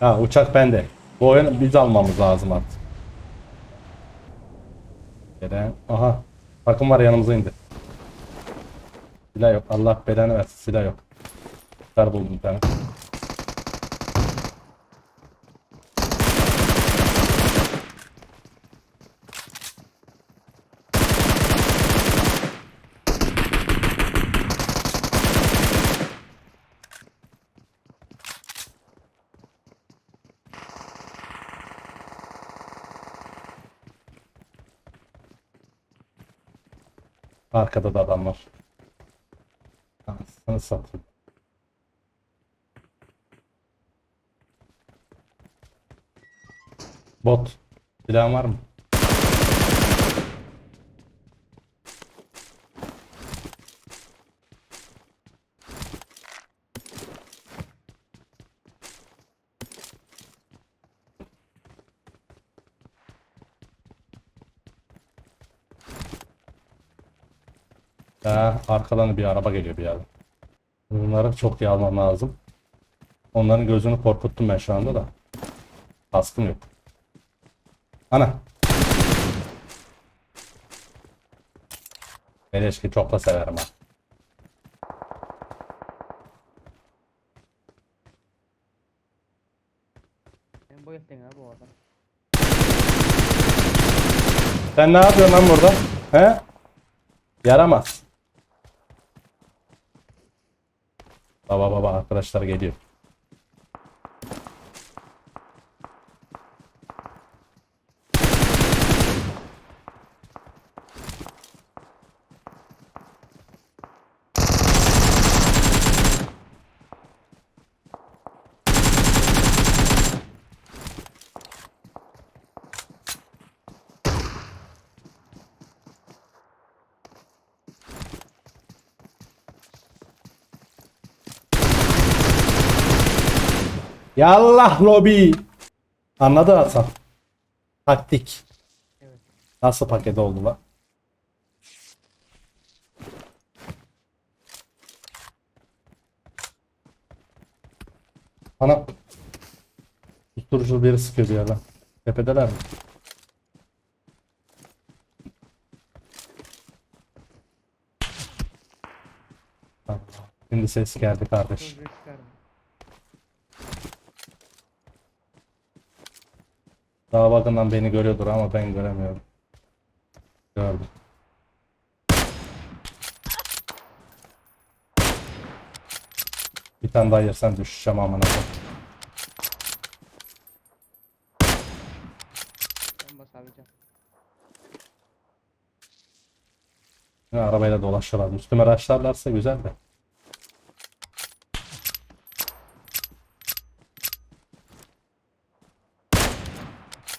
Ha uçak bende. Bu oyunu biz almamız lazım artık. Gelen. Aha. Takım var yanımıza indi. Silah yok. Allah belanı versin. Silah yok. Silah buldum bir tane. Arkada da adam var. Anasını satayım. Bot. Silahın var mı? Ha, arkadan bir araba geliyor bir yerden. Bunları çok iyi almam lazım. Onların gözünü korkuttum ben şu anda da. Kaskım yok. Ana. Beleşki çok da severim ha. Ben bu ettin abi o adam. Sen ne yapıyorsun lan burada? He? Yaramaz. Baba baba arkadaşlar geliyor. Yallah lobi. Anladı Hasan. Taktik. Evet. Nasıl paket oldu lan? Ana. Susturucu biri sıkıyor bir yerden. Tepedeler mi? Şimdi ses geldi kardeş. Daha bakından beni görüyordur ama ben göremiyorum. Gördüm. Bir tane daha yersen düşeceğim amına koyayım. Ben basabileceğim. Arabayla dolaşıyorlar. Üstüme raşlarlarsa güzel de.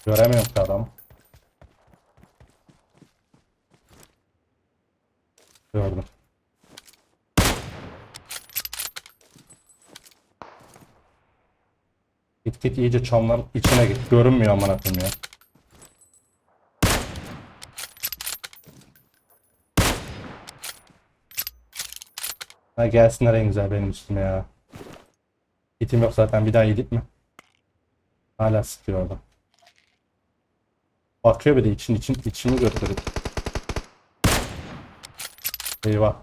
Göremiyorum ki adamı. Gördüm. Git git iyice çamların içine git. Görünmüyor amına koyayım ya. Ha gelsinler en güzel benim üstüme ya. Gitim yok zaten bir daha yedik mi? Hala sıkıyor orada. Bakıyor de için için içimi götürüyor. Eyvah.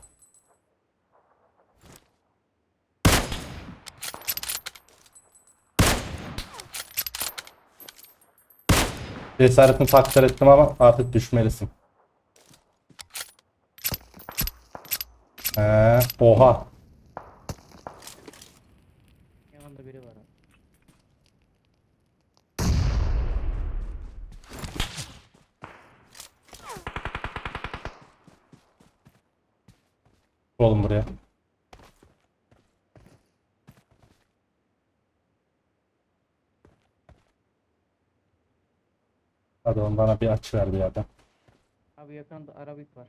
Cesaretini takdir ettim ama artık düşmelisin. Ee, oha. Yanında biri var abi. Oğlum buraya. Hadi oğlum bana bir açı ver bir yerden. Abi yakında arabik var.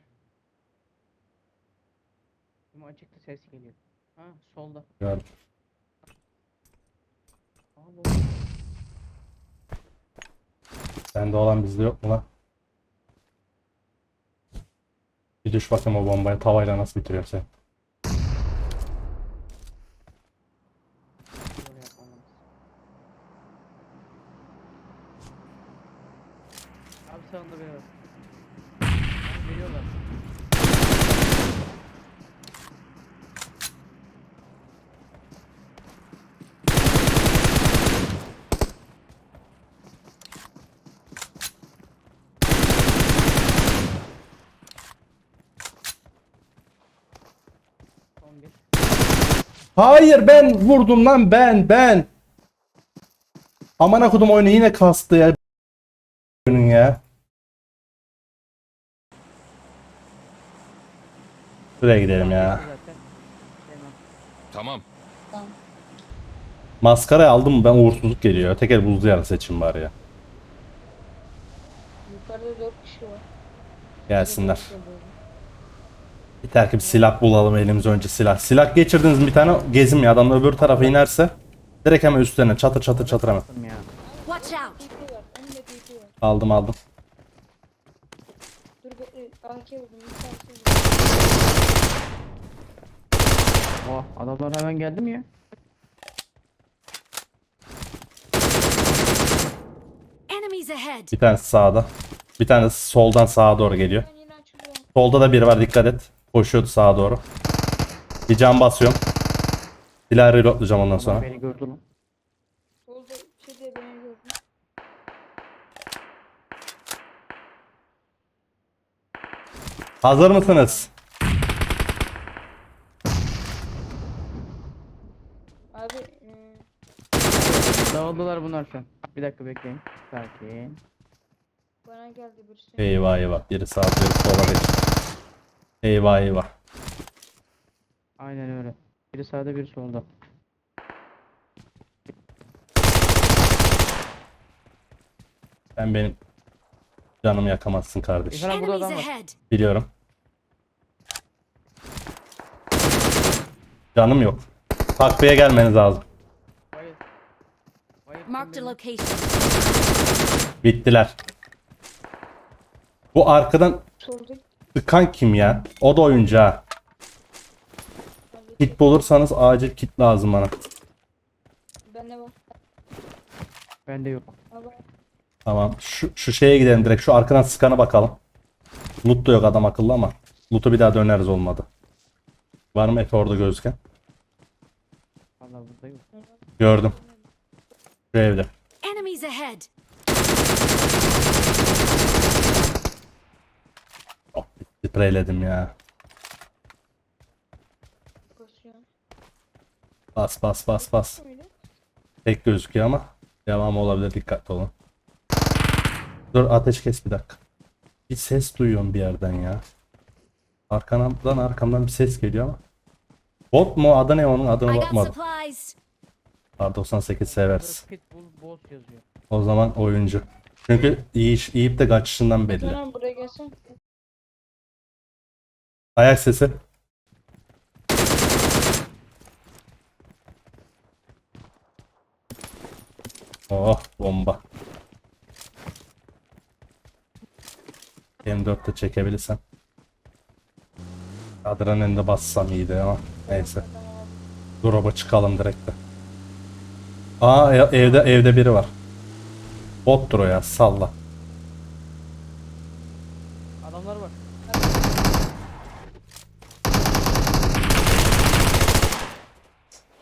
Ama açıkta ses geliyor. Ha solda. Gördüm. Sende olan bizde yok mu lan? Bir düş bakayım o bombayı tavayla nasıl bitiriyor sen. Böyle yapmam lazım. Abi sağında biri var. Geliyorlar. Son bir. Hayır ben vurdum lan ben ben. Aman akudum oyunu yine kastı ya. Oyunun ya. Şuraya gidelim ya. Tamam. Tamam. Maskarayı aldım mı ben uğursuzluk geliyor. Teker buzlu yarı seçim bari ya. Yukarıda 4 kişi var. Gelsinler. Bir ki bir silah bulalım elimize önce silah. Silah geçirdiniz bir tane gezim ya adam öbür tarafa inerse direkt hemen üstlerine çatır çatır çatır hemen. Aldım aldım. Oh adamlar hemen geldi mi ya? Bir tanesi sağda. Bir tanesi soldan sağa doğru geliyor. Solda da biri var dikkat et. Koşuyordu sağa doğru. Bir can basıyorum. Silahı reloadlayacağım ondan sonra. Beni gördü lan. Solda şey diye beni gördüm. Hazır mısınız? Abi e, Dağıldılar bunlar şu an. Bir dakika bekleyin. Sakin. bana geldi birisi. Eyvah eyvah. Biri sağa biri sola geçti. Eyvah eyvah. Aynen öyle. Biri sağda biri solda. Sen benim canımı yakamazsın kardeş. Abi burada adam var. Biliyorum. Canım yok. Takviye gelmeniz lazım. Marked a location. Bittiler. Bu arkadan Solda. Ikan kim ya? O da oyuncu ha. Kit bulursanız acil kit lazım bana. Bende var. Bende yok. Tamam. Şu, şu şeye gidelim direkt. Şu arkadan sıkana bakalım. Loot da yok adam akıllı ama. Loot'u bir daha döneriz olmadı. Var mı Efe orada gözüken? Valla burada yok. Gördüm. Şu evde. Enemies ahead! Spreyledim ya. Bas bas bas bas. Tek gözüküyor ama devam olabilir dikkatli olun. Dur ateş kes bir dakika. Bir ses duyuyorum bir yerden ya. Arkamdan arkamdan bir ses geliyor ama. Bot mu adı ne onun got bakmadım. supplies! R98 severiz. O zaman oyuncu. Çünkü iyi yiyip de kaçışından belli. Tamam buraya gelsen. Ayak sesi. Oh bomba. M4'te çekebilirsem. Adrenalinde bassam iyiydi ama neyse. Drop'a çıkalım direkt de. Aa evde evde biri var. Bottur o ya salla.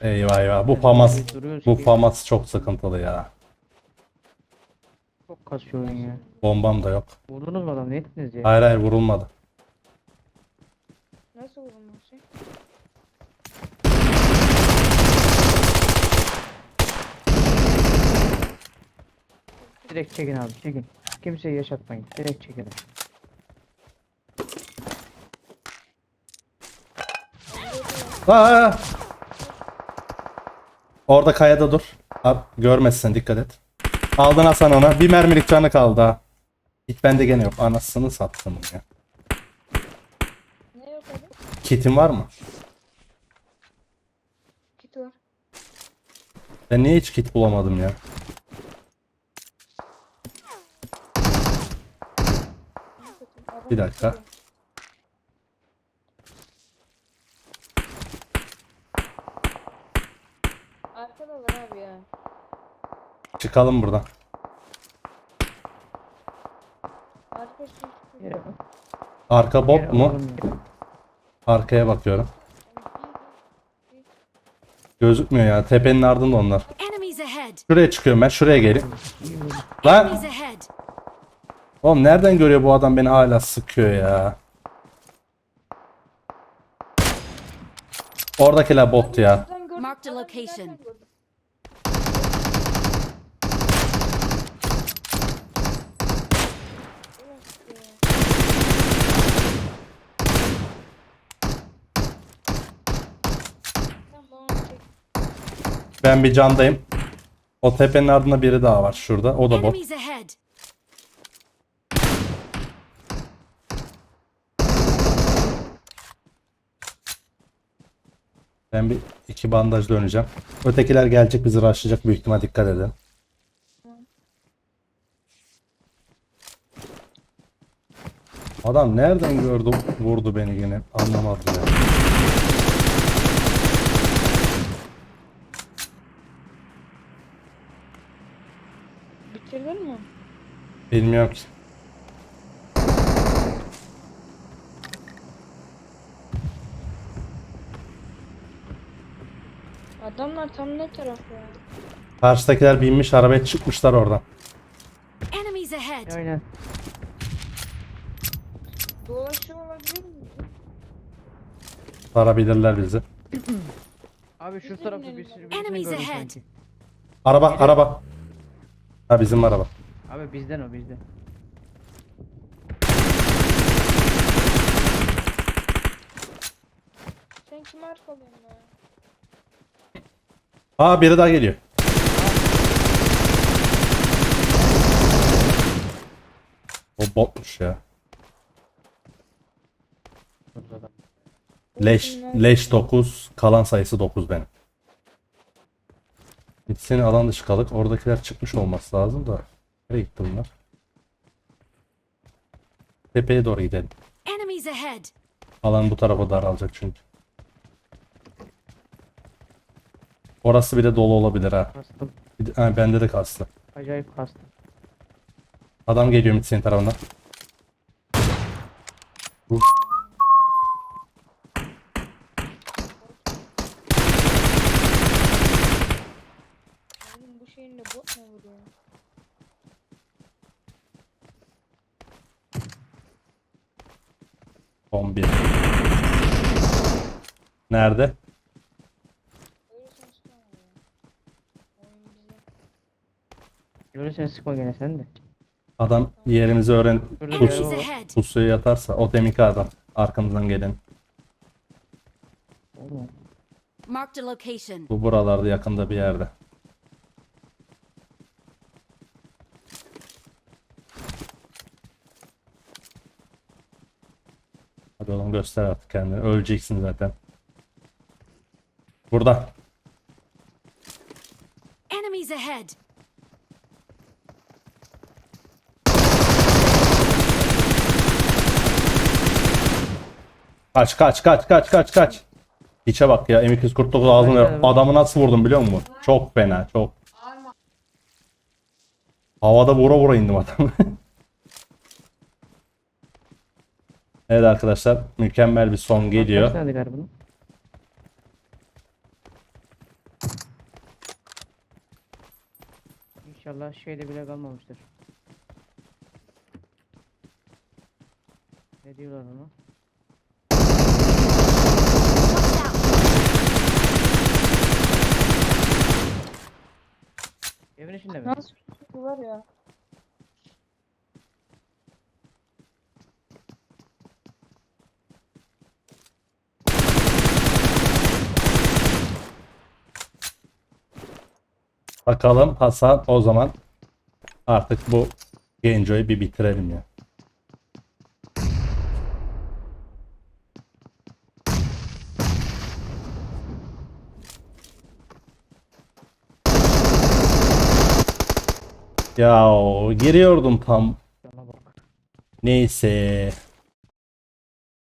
Eyvah eyvah bu famas bu şey- famas çok sıkıntılı ya. Çok kasıyor oyun ya. Bombam da yok. Vurdunuz mu adam ne ettiniz ya? Hayır hayır vurulmadı. Nasıl vurulması? Direkt çekin abi çekin. Kimseyi yaşatmayın. Direkt çekin. Aa! Orada kayada dur. Abi, görmesin dikkat et. Aldın Hasan ona. Bir mermilik canı kaldı ha. Git bende gene yok. Anasını sattım ya. Ne yok abi? Kitin var mı? Kit var. Ben niye hiç kit bulamadım ya? Bir dakika. tutuyor. Arkada var abi ya. Çıkalım buradan. Arka bot mu? Arkaya bakıyorum. Gözükmüyor ya. Tepenin ardında onlar. Şuraya çıkıyorum ben. Şuraya vurdu. Lan! Oğlum nereden görüyor bu adam beni hala sıkıyor ya. Oradakiler bot ya. Buradan gördüm, Marked a adamı location. zaten gördüm. Evet, ya. Tamam, çek. Ben bir candayım. O tepenin ardında biri daha var şurada. O da bot. Ben bir iki bandaj döneceğim. Ötekiler gelecek bizi rushlayacak büyük ihtimal dikkat edin. Adam nereden gördü vurdu beni yine anlamadım ya. Bitirdin mi? Bilmiyorum ki. Adamlar tam ne tarafı ya? Karşıdakiler binmiş arabaya çıkmışlar oradan. Enemies ahead. Aynen. Dolaşıyor olabilir mi? Sarabilirler bizi. Abi şu elimizde. bir sürü birisini Enemies gördüm ahead. sanki. Araba araba. Ha bizim araba. Abi bizden o bizden. Sen kime arkalıyorsun ya? Aa biri daha geliyor. O botmuş ya. Leş, leş 9, kalan sayısı 9 benim. Seni alan dışı kalık. Oradakiler çıkmış olması lazım da. Nereye gitti bunlar? Tepeye doğru gidelim. Alan bu tarafa daralacak çünkü. Orası bile dolu olabilir ha. Kastım. Bir de- ha bende de kastı. Acayip kastım. Adam geliyor senin tarafından. Vur. De bot mu vuruyor? Son bir. Nerede? Görürsen sıkma gene sen de. Adam yerimizi öğren Şurada Pus, araba var. pusuya yatarsa o deminki adam arkamızdan gelen. Oğlum, Marked a location. Bu buralarda yakında bir yerde. Göster artık kendini. Öleceksin zaten. Burada. Enemies ahead. Kaç kaç kaç kaç kaç kaç. Hiçe bak ya M249 ağzına Aynen. adamı nasıl vurdum biliyor musun? Çok fena çok. Havada vura vura indim adam. evet arkadaşlar mükemmel bir son geliyor. İnşallah şeyde bile kalmamıştır. Ne diyorlar ona? Evin içinde mi? Nasıl bir var ya? Bakalım Hasan o zaman artık bu Genco'yu bir bitirelim ya. Ya giriyordum tam. Neyse.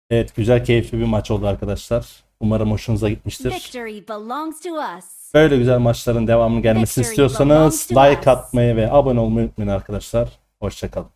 Evet güzel keyifli bir maç oldu arkadaşlar. Umarım hoşunuza gitmiştir. Böyle güzel maçların devamını gelmesini istiyorsanız like atmayı ve abone olmayı unutmayın arkadaşlar. Hoşçakalın.